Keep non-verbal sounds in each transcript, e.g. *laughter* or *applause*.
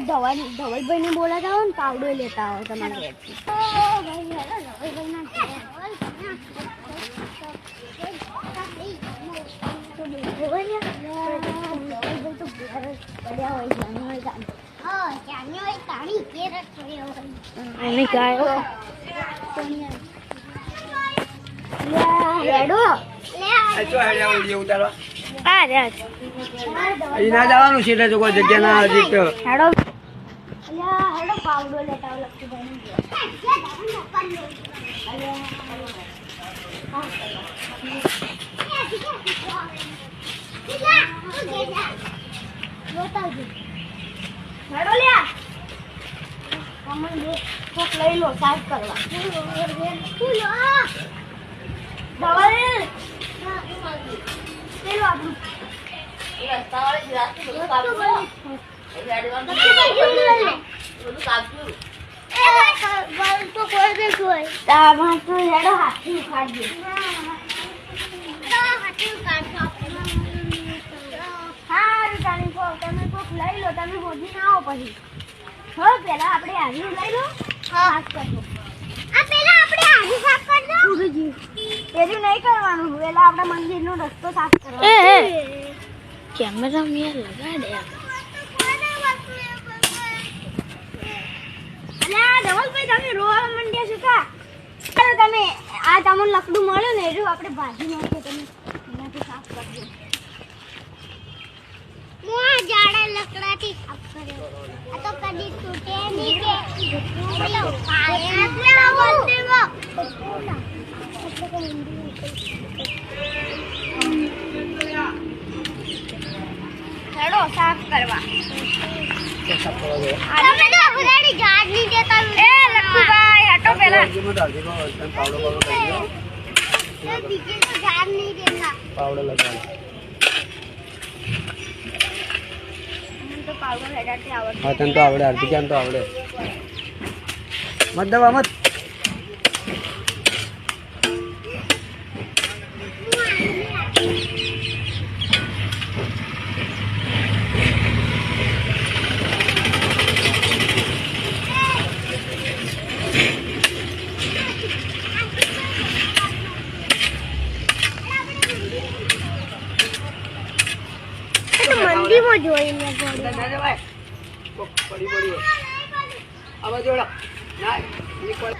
ધવલ ધવલભાઈ ને બોલાતા હોય ને પાવડો લેતા હોય તમારા ઘરેથી. અને ગાયો. હેડો. આ રહ્યા ના જવાનું છે એટલે જો કોઈ જગ્યા ના હજી તો. હેડો. હેડો પાવડો લેતા આવો લક્ષ્મીભાઈ હેડો લ્યા. કમલ બે કોક લઈ લો સાફ કરવા. દવા પેલું આપણું. તામાં તો હેડો હાથી ઉખાડજો. હારું તાણી કહો તમે કોક લઈ લો તમે હોજી ના આવો પછી. હો પેલા આપણે હારી લઈ લો. આ પેલા આપણે હારી સાફ એનું નહીં કરવાનું. પેલા આપણે મંદિરનો રસ્તો સાફ કરવાનો કેમેરા મેં લગાડે અલ્યા ધવલભાઈ તમે રોવા માંડ્યા છો કા? ચાલો તમે આ તમને લકડું મળ્યું ને એટલું આપણે ભાજી નાખીએ તમે એનાથી સાફ કરજો. હું આ જાડા લકડાથી સાફ કર્યો. આ તો કદી તૂટે નહીં કે પેલો પાયા મંદિરમાં હેડો સાફ કરવા તમે તો બધાની ઝાડ નહીં દેતા એ લખુભાઈ હટો પેલા પાવડો પાવડો કરી દો. બીજે તો ઝાડ નહીં દેતા પાવડો લગાડો. મને તો પાવડો હેડાથી આવડે હા તને તો આવડે. હાર્દિક તો આવડે? મત જોઈ મત મંદિરમાં જોઈ મેં પડી પડી આમાં જોડા. ના નીકળ.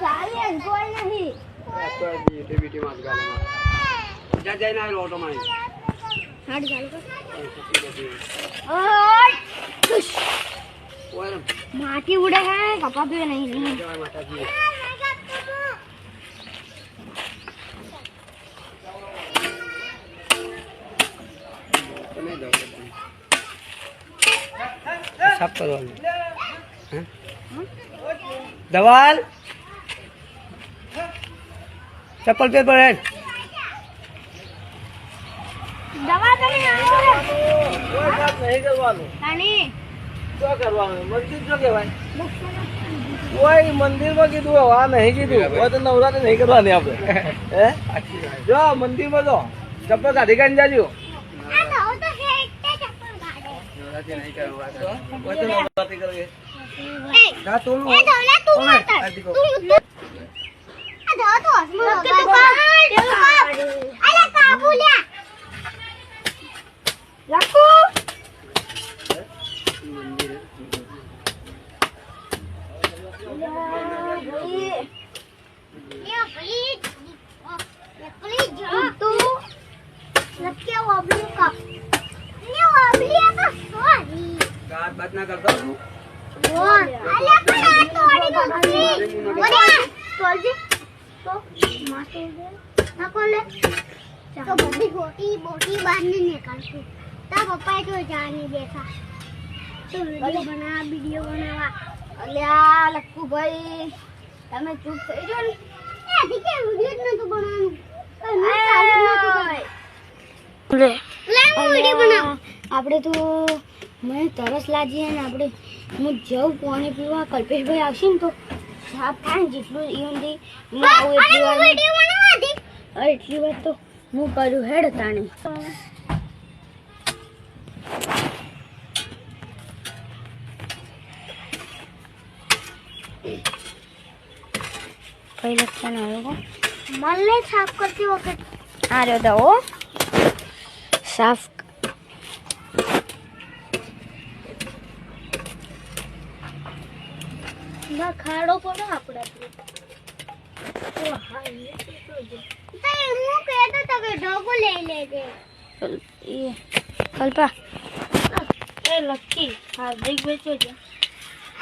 સારી ચાલે કોઈ નહીં. આ તો બીટી માં ગાલે જા જઈને આવેલો ઓટો માં હાડ ચાલુ કો ઓય! માટી ઉડે હે કપાતું નહીં નહીં. જવાય માતાજી તમે દો સાફ કરવાનું દવાલ ચપ્પલ પેપર હેડ દવા તમે નહીં કરવાનું. તાની શું કરવાનું? મંદિર શું કહેવાય? કોઈ મંદિરમાં કીધું આ નહીં કીધું. હોય તો નવરાત્રી નહીં કરવાની આપણે. હે? *laughs* જો મંદિરમાં જો ચપ્પલ કાઢી કાઢી જાજો આ નવો તો છે એટલે ચપ્પલ કાઢે નવરાત્રી નહીં કરવાની હોય તો નવરાત્રી કરવી એ ના તું એ ધવલા તું કરતો જાણી બેઠા તો વીડિયો બનાવવા વીડિયો બનાવવા અલ્યા લક્કુ ભાઈ તમે ચૂપ થઈ જાઓ ને વીડિયો જ નતું બનાવવાનું. આપણે તો મને તરસ લાગી અને ને આપણે હું જઉં પાણી પીવા. કલ્પેશભાઈ આવશે ને તો સાફ થાય ને જેટલું ઈવનથી હું આવું એટલી વાર એટલી વાર તો હું કરું હેડ તાણી. કઈ લક્ષણ આવ્યો મને સાફ કરતી વખત. આ રહ્યો દવો સાફ ના ખાડો પડો આપણે હું કહેતો તમે ઢોકો લઈ લેજે. એ કલ્પા. એ લકી હાર્દિક બેચો છે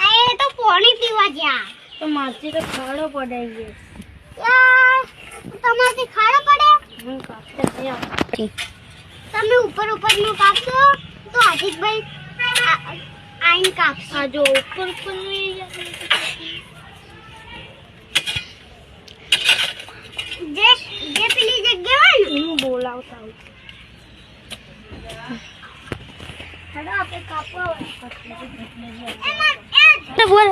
આ એ તો પાણી પીવા ગયા તો મારથી તો ખાડો પડાઈ ગયો. તમારથી ખાડો પડે? હું કાપતે ત્યાં તમે ઉપર ઉપરનું કાપશો તો હાર્દિકભાઈ આઈન કાપશો. જો ઉપર ઉપર જે જે પેલી જગ્યા હોય ને હું બોલાવતા હોઉં હેડો આપણે કાપવા બોલ.